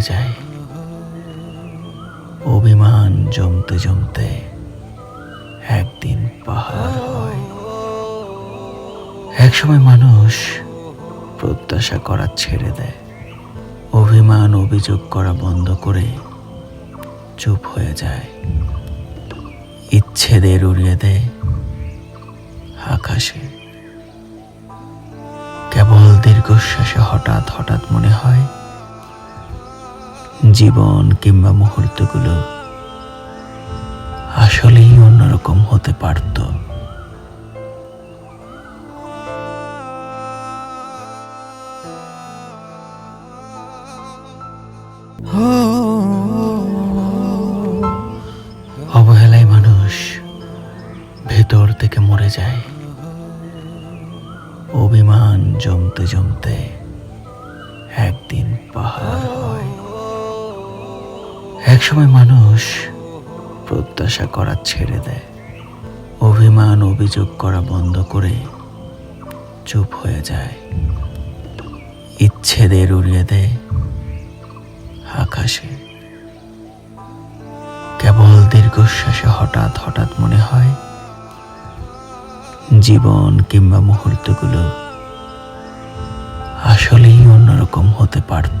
যায়। অভিমান জমতে জমতে একদিন পাহাড় হয়। একসময় মানুষ প্রত্যাশা করা ছেড়ে দেয়। অভিমান, অভিযোগ করা বন্ধ করে চুপ হয়ে যায়। ইচ্ছেদের উড়িয়ে দেয় আকাশে। কেবল দীর্ঘশ্বাসে হঠাৎ হঠাৎ মনে হয় জীবন কিংবা মুহূর্তগুলো আসলেই অন্যরকম হতে পারত। অবহেলায় মানুষ ভেতর থেকে মরে যায়। অভিমান জমতে জমতে। একসময় মানুষ প্রত্যাশা করা ছেড়ে দেয়। অভিমান, অভিযোগ করা বন্ধ করে চুপ হয়ে যায়। ইচ্ছেদের উড়িয়ে দেয় আকাশে। কেবল দীর্ঘশ্বাসে হঠাৎ হঠাৎ মনে হয় জীবন কিংবা মুহূর্তগুলো আসলেই অন্যরকম হতে পারত।